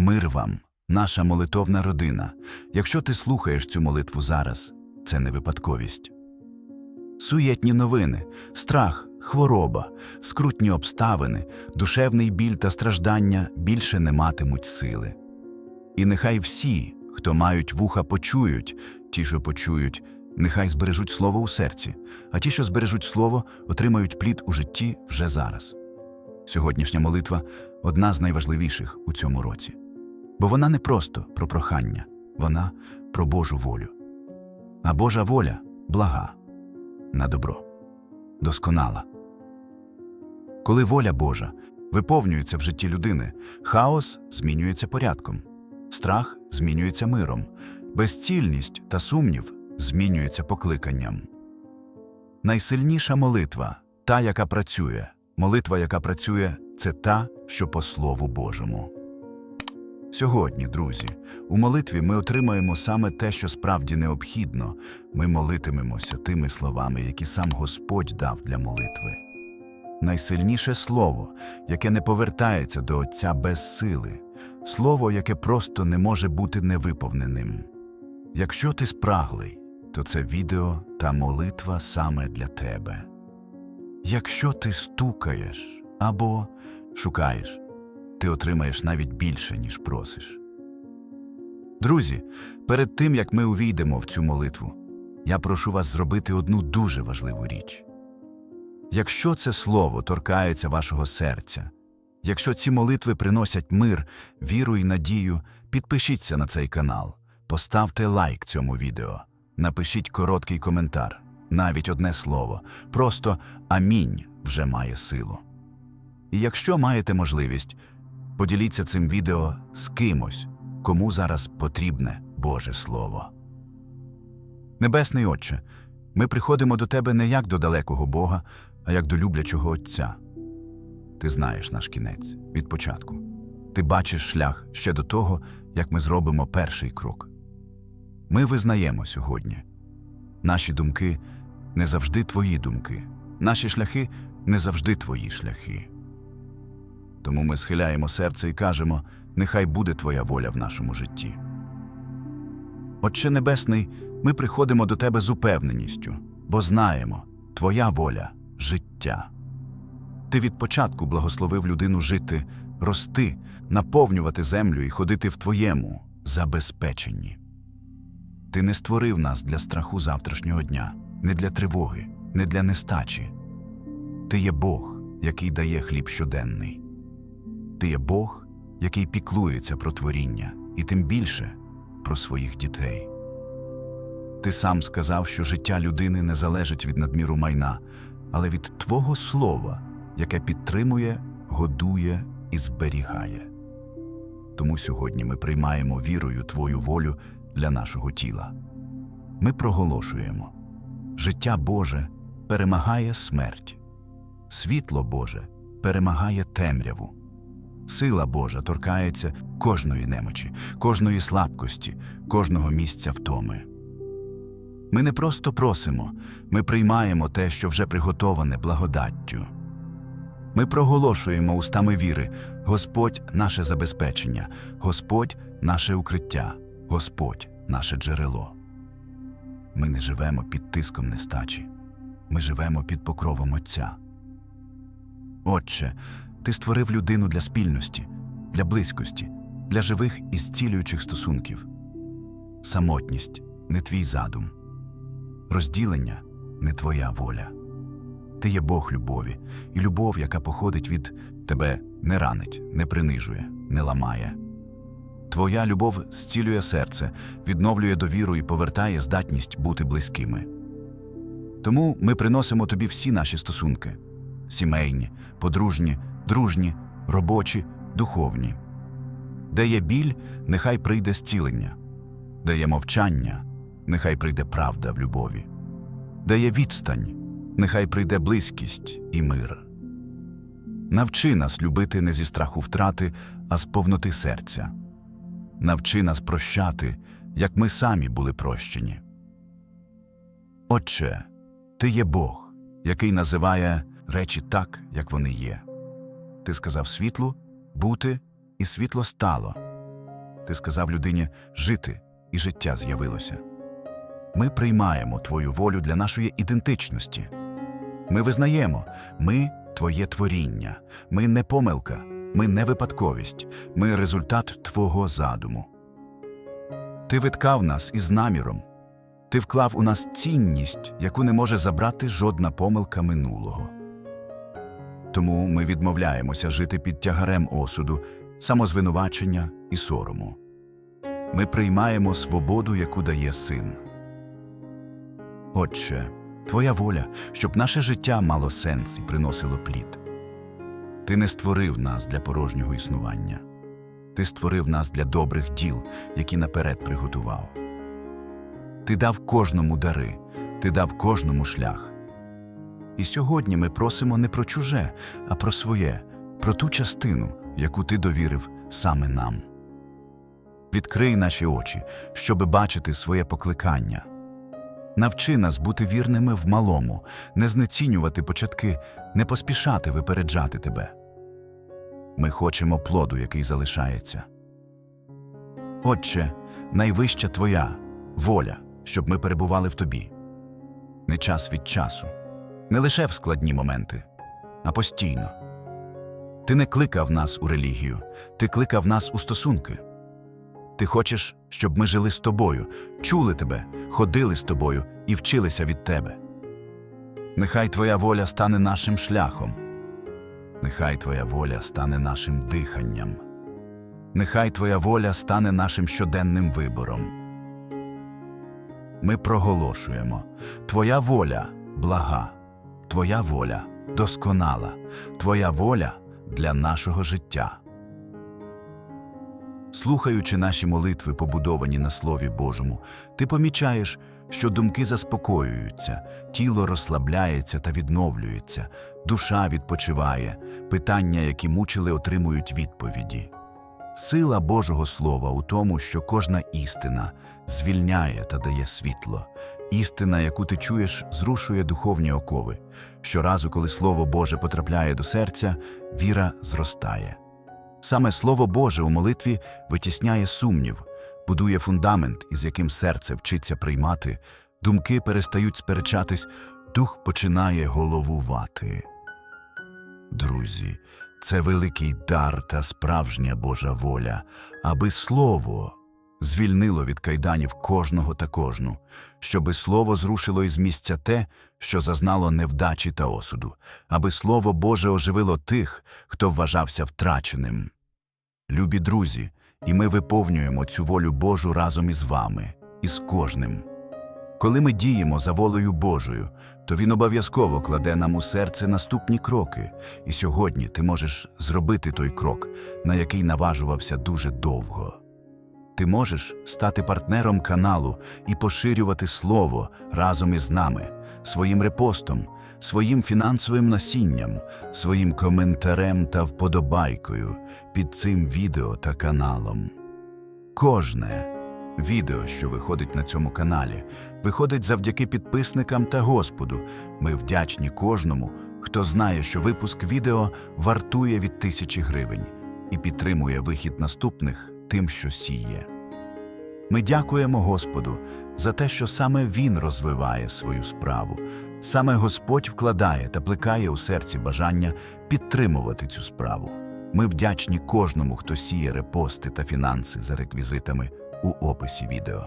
Мир вам, наша молитовна родина. Якщо ти слухаєш цю молитву зараз, це не випадковість. Суєтні новини, страх, хвороба, скрутні обставини, душевний біль та страждання більше не матимуть сили. І нехай всі, хто мають вуха, почують, ті, що почують, нехай збережуть слово у серці, а ті, що збережуть слово, отримають плід у житті вже зараз. Сьогоднішня молитва одна з найважливіших у цьому році. Бо вона не просто про прохання, вона про Божу волю. А Божа воля блага, на добро, досконала. Коли воля Божа виповнюється в житті людини, хаос змінюється порядком, страх змінюється миром, безцільність та сумнів змінюється покликанням. Найсильніша молитва та, яка працює, молитва, яка працює, це та, що по Слову Божому. Сьогодні, друзі, у молитві ми отримаємо саме те, що справді необхідно. Ми молитимемося тими словами, які сам Господь дав для молитви. Найсильніше слово, яке не повертається до Отця без сили, слово, яке просто не може бути невиповненим. Якщо ти спраглий, то це відео та молитва саме для тебе. Якщо ти стукаєш або шукаєш, ти отримаєш навіть більше, ніж просиш. Друзі, перед тим як ми увійдемо в цю молитву, я прошу вас зробити одну дуже важливу річ. Якщо це слово торкається вашого серця, якщо ці молитви приносять мир, віру і надію, підпишіться на цей канал, поставте лайк цьому відео, напишіть короткий коментар, навіть одне слово, просто амінь вже має силу. І якщо маєте можливість, поділіться цим відео з кимось, кому зараз потрібне Боже Слово. Небесний Отче, ми приходимо до Тебе не як до далекого Бога, а як до люблячого Отця. Ти знаєш наш кінець від початку. Ти бачиш шлях ще до того, як ми зробимо перший крок. Ми визнаємо сьогодні. Наші думки не завжди твої думки, наші шляхи не завжди твої шляхи. Тому ми схиляємо серце і кажемо: нехай буде Твоя воля в нашому житті. Отче Небесний, ми приходимо до Тебе з упевненістю, бо знаємо, Твоя воля життя. Ти від початку благословив людину жити, рости, наповнювати землю і ходити в Твоєму забезпеченні. Ти не створив нас для страху завтрашнього дня, не для тривоги, не для нестачі. Ти є Бог, який дає хліб щоденний. Ти є Бог, який піклується про творіння, і тим більше про своїх дітей. Ти сам сказав, що життя людини не залежить від надміру майна, але від Твого слова, яке підтримує, годує і зберігає. Тому сьогодні ми приймаємо вірою Твою волю для нашого тіла. Ми проголошуємо життя Боже перемагає смерть, світло Боже перемагає темряву. Сила Божа торкається кожної немочі, кожної слабкості, кожного місця втоми. Ми не просто просимо, ми приймаємо те, що вже приготоване благодаттю. Ми проголошуємо устами віри Господь наше забезпечення, Господь наше укриття, Господь наше джерело. Ми не живемо під тиском нестачі, ми живемо під покровом Отця. Отче, ти створив людину для спільності, для близькості, для живих і зцілюючих стосунків. Самотність не твій задум, розділення не твоя воля. Ти є Бог любові, і любов, яка походить від тебе, не ранить, не принижує, не ламає. Твоя любов зцілює серце, відновлює довіру і повертає здатність бути близькими. Тому ми приносимо тобі всі наші стосунки сімейні, подружні, дружні, робочі, духовні. Де є біль, нехай прийде зцілення, де є мовчання, нехай прийде правда в любові, де є відстань, нехай прийде близькість і мир. Навчи нас любити не зі страху втрати, а з повноти серця. Навчи нас прощати, як ми самі були прощені. Отче, ти є Бог, який називає речі так, як вони є. Ти сказав світлу бути, і світло стало. ти сказав людині жити, і життя з'явилося. Ми приймаємо Твою волю для нашої ідентичності. Ми визнаємо, ми Твоє творіння, ми не помилка, ми не випадковість, ми результат Твого задуму. Ти виткав нас із наміром. Ти вклав у нас цінність, яку не може забрати жодна помилка минулого. Тому ми відмовляємося жити під тягарем осуду, самозвинувачення і сорому. Ми приймаємо свободу, яку дає син. Отче, Твоя воля, щоб наше життя мало сенс і приносило плід. Ти не створив нас для порожнього існування. Ти створив нас для добрих діл, які наперед приготував. Ти дав кожному дари, ти дав кожному шлях. І сьогодні ми просимо не про чуже, а про своє, про ту частину, яку ти довірив саме нам. Відкрий наші очі, щоби бачити своє покликання. Навчи нас бути вірними в малому, не знецінювати початки, не поспішати випереджати тебе. Ми хочемо плоду, який залишається. Отче, найвища Твоя воля, щоб ми перебували в Тобі. Не час від часу, не лише в складні моменти, а постійно. Ти не кликав нас у релігію, ти кликав нас у стосунки. Ти хочеш, щоб ми жили з тобою, чули тебе, ходили з тобою і вчилися від тебе. Нехай Твоя воля стане нашим шляхом. Нехай Твоя воля стане нашим диханням. Нехай Твоя воля стане нашим щоденним вибором. Ми проголошуємо Твоя воля блага, Твоя воля досконала, Твоя воля для нашого життя. Слухаючи наші молитви, побудовані на Слові Божому, ти помічаєш, що думки заспокоюються, тіло розслабляється та відновлюється, душа відпочиває, питання, які мучили, отримують відповіді. Сила Божого Слова у тому, що кожна істина звільняє та дає світло. Істина, яку ти чуєш, зрушує духовні окови. Щоразу, коли Слово Боже потрапляє до серця, віра зростає. Саме Слово Боже у молитві витісняє сумнів, будує фундамент, із яким серце вчиться приймати, думки перестають сперечатись, дух починає головувати. Друзі, це великий дар та справжня Божа воля, аби Слово звільнило від кайданів кожного та кожну, щоби Слово зрушило із місця те, що зазнало невдачі та осуду, аби Слово Боже оживило тих, хто вважався втраченим. Любі друзі, і ми виповнюємо цю волю Божу разом із вами, із кожним. Коли ми діємо за волею Божою, то Він обов'язково кладе нам у серце наступні кроки, і сьогодні ти можеш зробити той крок, на який наважувався дуже довго. Ти можеш стати партнером каналу і поширювати слово разом із нами, своїм репостом, своїм фінансовим насінням, своїм коментарем та вподобайкою під цим відео та каналом. Кожне відео, що виходить на цьому каналі, виходить завдяки підписникам та Господу. Ми вдячні кожному, хто знає, що випуск відео вартує від тисячі гривень і підтримує вихід наступних тим, що сіє. Ми дякуємо Господу за те, що саме Він розвиває свою справу, саме Господь вкладає та плекає у серці бажання підтримувати цю справу. Ми вдячні кожному, хто сіє репости та фінанси за реквізитами у описі відео.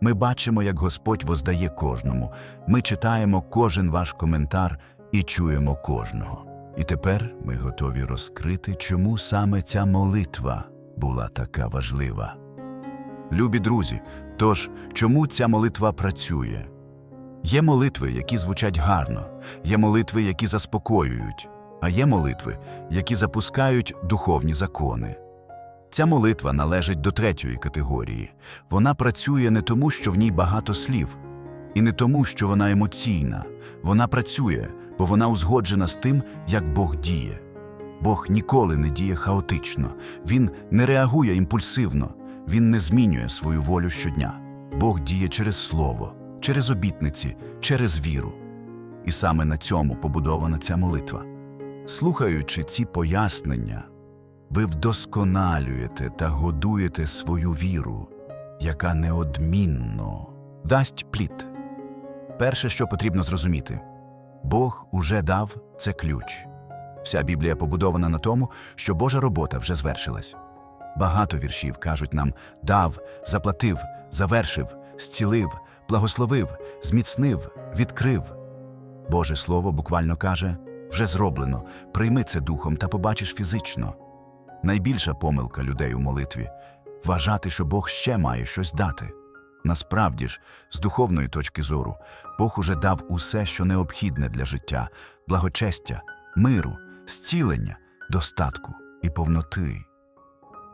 Ми бачимо, як Господь воздає кожному. Ми читаємо кожен ваш коментар і чуємо кожного. І тепер ми готові розкрити, чому саме ця молитва була така важлива. Любі друзі, тож чому ця молитва працює? Є молитви, які звучать гарно, є молитви, які заспокоюють, а є молитви, які запускають духовні закони. Ця молитва належить до третьої категорії. Вона працює не тому, що в ній багато слів, і не тому, що вона емоційна. Вона працює, бо вона узгоджена з тим, як Бог діє. Бог ніколи не діє хаотично, Він не реагує імпульсивно, Він не змінює свою волю щодня. Бог діє через слово, через обітниці, через віру. І саме на цьому побудована ця молитва. Слухаючи ці пояснення, ви вдосконалюєте та годуєте свою віру, яка неодмінно дасть плід. Перше, що потрібно зрозуміти, Бог уже дав це ключ. Вся Біблія побудована на тому, що Божа робота вже звершилась. Багато віршів кажуть нам дав, заплатив, завершив, зцілив, благословив, зміцнив, відкрив. Боже Слово буквально каже вже зроблено, прийми це духом та побачиш фізично. Найбільша помилка людей у молитві вважати, що Бог ще має щось дати. Насправді ж, з духовної точки зору, Бог уже дав усе, що необхідне для життя, благочестя, миру, зцілення, достатку і повноти.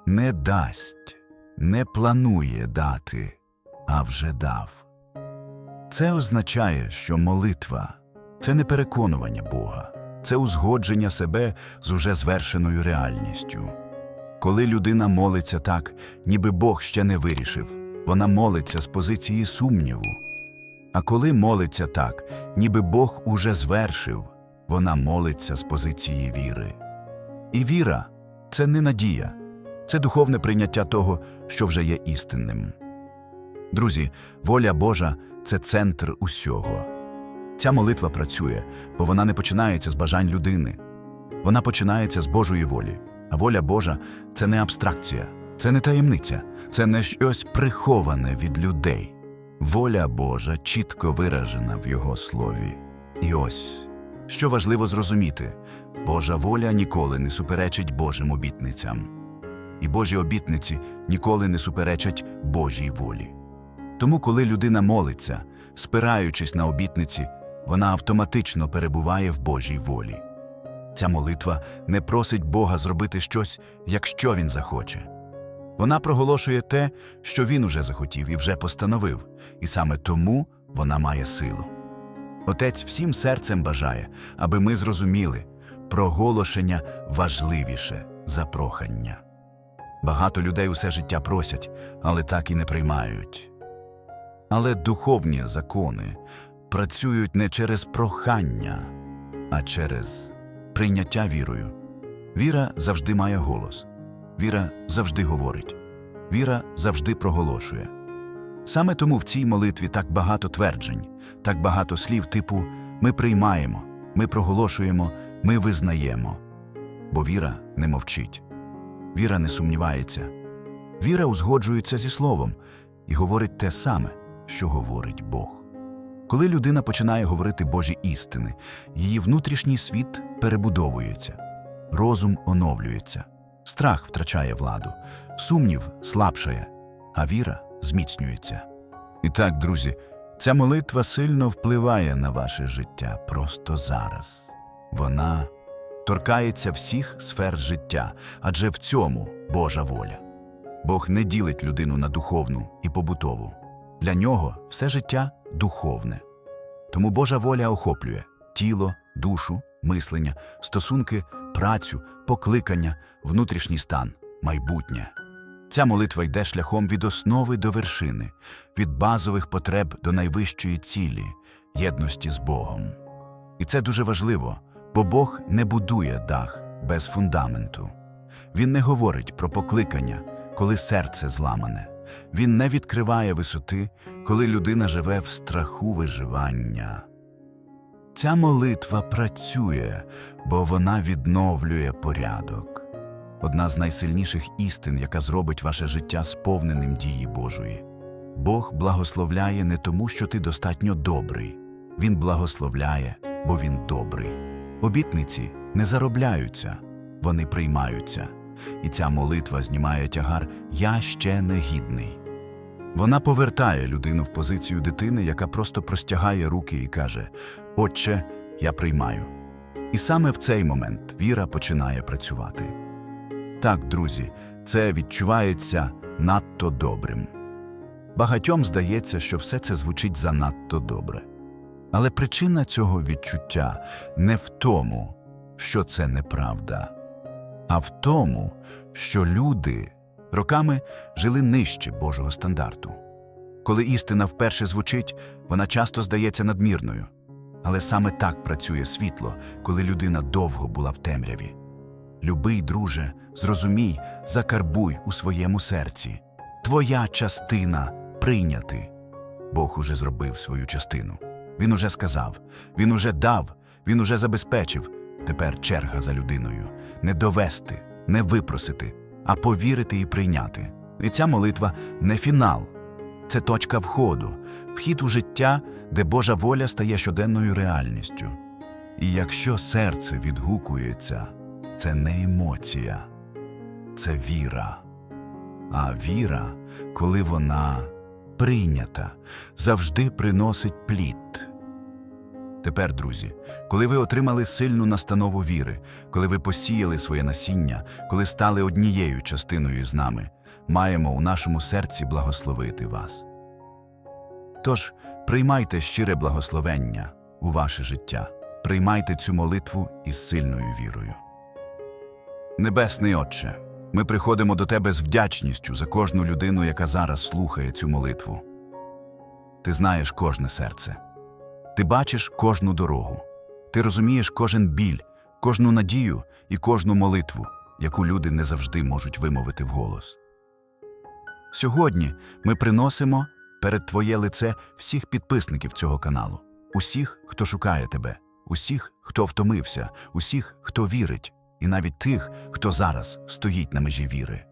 Не дасть, не планує дати, а вже дав. Це означає, що молитва це не переконування Бога, це узгодження себе з уже звершеною реальністю. Коли людина молиться так, ніби Бог ще не вирішив, вона молиться з позиції сумніву. А коли молиться так, ніби Бог уже звершив, вона молиться з позиції віри. І віра це не надія, це духовне прийняття того, що вже є істинним. Друзі, воля Божа це центр усього. Ця молитва працює, бо вона не починається з бажань людини. Вона починається з Божої волі. А воля Божа це не абстракція, це не таємниця, це не щось приховане від людей. Воля Божа чітко виражена в Його слові. І ось, що важливо зрозуміти, Божа воля ніколи не суперечить Божим обітницям. І Божі обітниці ніколи не суперечать Божій волі. Тому, коли людина молиться, спираючись на обітниці, вона автоматично перебуває в Божій волі. Ця молитва не просить Бога зробити щось, якщо він захоче. Вона проголошує те, що він уже захотів і вже постановив, і саме тому вона має силу. Отець всім серцем бажає, аби ми зрозуміли, проголошення важливіше за прохання. Багато людей усе життя просять, але так і не приймають. Але духовні закони працюють не через прохання, а через прийняття вірою. Віра завжди має голос, віра завжди говорить, віра завжди проголошує. Саме тому в цій молитві так багато тверджень, так багато слів типу ми приймаємо, ми проголошуємо, ми визнаємо. Бо віра не мовчить, віра не сумнівається, віра узгоджується зі словом і говорить те саме, що говорить Бог. Коли людина починає говорити Божі істини, її внутрішній світ перебудовується, розум оновлюється, страх втрачає владу, сумнів слабшає, а віра зміцнюється. І так, друзі, ця молитва сильно впливає на ваше життя просто зараз. Вона торкається всіх сфер життя, адже в цьому Божа воля. Бог не ділить людину на духовну і побутову. Для нього все життя духовне. Тому Божа воля охоплює тіло, душу, мислення, стосунки, працю, покликання, внутрішній стан, майбутнє. Ця молитва йде шляхом від основи до вершини, від базових потреб до найвищої цілі єдності з Богом. І це дуже важливо, бо Бог не будує дах без фундаменту. Він не говорить про покликання, коли серце зламане. Він не відкриває висоти, коли людина живе в страху виживання. Ця молитва працює, бо вона відновлює порядок. Одна з найсильніших істин, яка зробить ваше життя сповненим дії Божої. Бог благословляє не тому, що ти достатньо добрий. Він благословляє, бо він добрий. Обітниці не заробляються, вони приймаються. І ця молитва знімає тягар Я ще не гідний. Вона повертає людину в позицію дитини, яка просто простягає руки і каже: Отче, я приймаю. І саме в цей момент віра починає працювати. Так, друзі, це відчувається надто добрим. Багатьом здається, що все це звучить занадто добре. Але причина цього відчуття не в тому, що це неправда, а в тому, що люди роками жили нижче Божого стандарту. Коли істина вперше звучить, вона часто здається надмірною. Але саме так працює світло, коли людина довго була в темряві. Любий, друже, зрозумій, закарбуй у своєму серці. Твоя частина прийняти. Бог уже зробив свою частину. Він уже сказав, він уже дав, він уже забезпечив. Тепер черга за людиною не довести, не випросити, а повірити і прийняти. І ця молитва не фінал, це точка входу, вхід у життя, де Божа воля стає щоденною реальністю. І якщо серце відгукується, це не емоція, це віра. А віра, коли вона прийнята, завжди приносить плід. Тепер, друзі, коли ви отримали сильну настанову віри, коли ви посіяли своє насіння, коли стали однією частиною з нами, маємо у нашому серці благословити вас. Тож приймайте щире благословення у ваше життя, приймайте цю молитву із сильною вірою. Небесний Отче, ми приходимо до Тебе з вдячністю за кожну людину, яка зараз слухає цю молитву. Ти знаєш кожне серце, ти бачиш кожну дорогу, ти розумієш кожен біль, кожну надію і кожну молитву, яку люди не завжди можуть вимовити вголос. Сьогодні ми приносимо перед Твоє лице всіх підписників цього каналу, усіх, хто шукає тебе, усіх, хто втомився, усіх, хто вірить, і навіть тих, хто зараз стоїть на межі віри.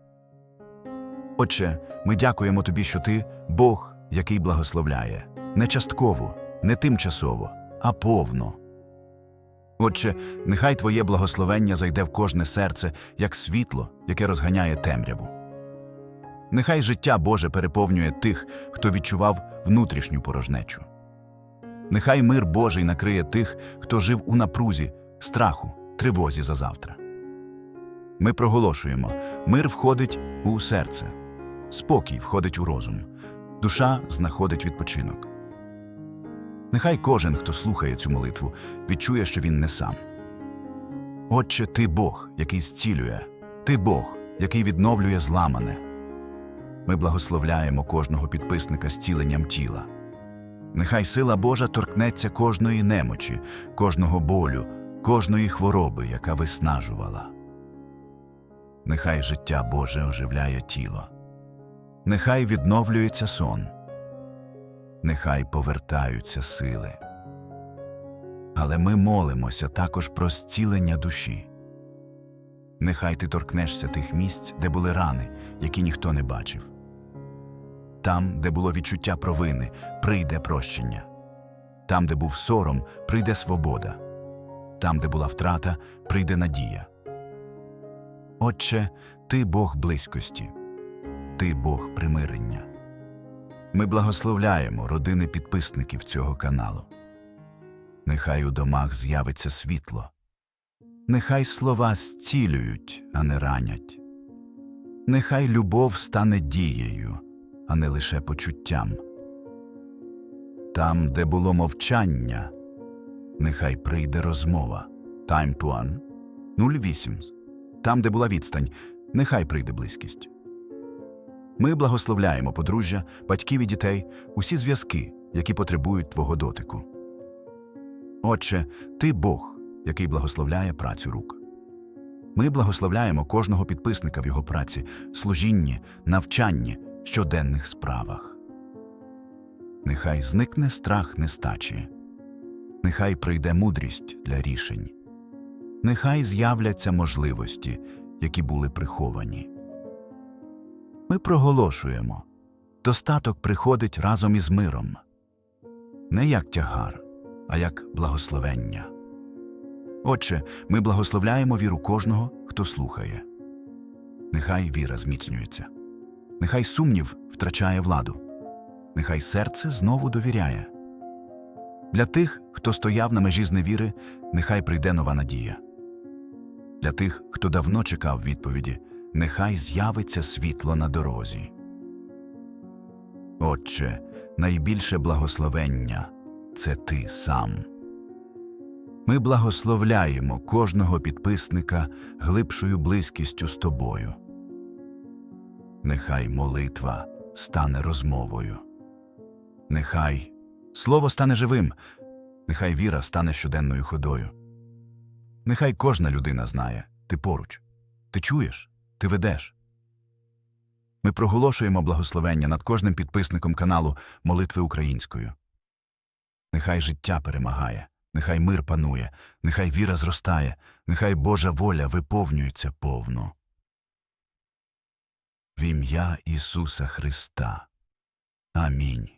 Отче, ми дякуємо Тобі, що Ти Бог, який благословляє, не частково, не тимчасово, а повно. Отче, нехай Твоє благословення зайде в кожне серце, як світло, яке розганяє темряву. Нехай життя Боже переповнює тих, хто відчував внутрішню порожнечу. Нехай мир Божий накриє тих, хто жив у напрузі, страху, тривозі за завтра. Ми проголошуємо мир входить у серце, спокій входить у розум, душа знаходить відпочинок. Нехай кожен, хто слухає цю молитву, відчує, що він не сам. Отче, ти Бог, який зцілює, ти Бог, який відновлює зламане. Ми благословляємо кожного підписника зціленням тіла. Нехай сила Божа торкнеться кожної немочі, кожного болю, кожної хвороби, яка виснажувала. Нехай життя Боже оживляє тіло. Нехай відновлюється сон. Нехай повертаються сили. Але ми молимося також про зцілення душі. Нехай ти торкнешся тих місць, де були рани, які ніхто не бачив. Там, де було відчуття провини, прийде прощення. Там, де був сором, прийде свобода. Там, де була втрата, прийде надія. Отче, ти Бог близькості, ти Бог примирення. Ми благословляємо родини підписників цього каналу. Нехай у домах з'явиться світло. Нехай слова зцілюють, а не ранять. Нехай любов стане дією, а не лише почуттям. Там, де було мовчання, нехай прийде розмова. Time to one. 08. Там, де була відстань, нехай прийде близькість. Ми благословляємо подружжя, батьків і дітей, усі зв'язки, які потребують Твого дотику. Отче, Ти Бог, який благословляє працю рук. Ми благословляємо кожного підписника в його праці, служінні, навчанні, щоденних справах. Нехай зникне страх нестачі, нехай прийде мудрість для рішень, нехай з'являться можливості, які були приховані. Ми проголошуємо достаток приходить разом із миром, не як тягар, а як благословення. Отче, ми благословляємо віру кожного, хто слухає. Нехай віра зміцнюється, нехай сумнів втрачає владу, нехай серце знову довіряє. Для тих, хто стояв на межі зневіри, нехай прийде нова надія. Для тих, хто давно чекав відповіді, нехай з'явиться світло на дорозі. Отче, найбільше благословення це ти сам. Ми благословляємо кожного підписника глибшою близькістю з тобою. Нехай молитва стане розмовою. Нехай слово стане живим, нехай віра стане щоденною ходою. Нехай кожна людина знає, ти поруч. Ти чуєш, ти ведеш. Ми проголошуємо благословення над кожним підписником каналу Молитви українською. Нехай життя перемагає, нехай мир панує, нехай віра зростає, нехай Божа воля виповнюється повно. В ім'я Ісуса Христа. Амінь.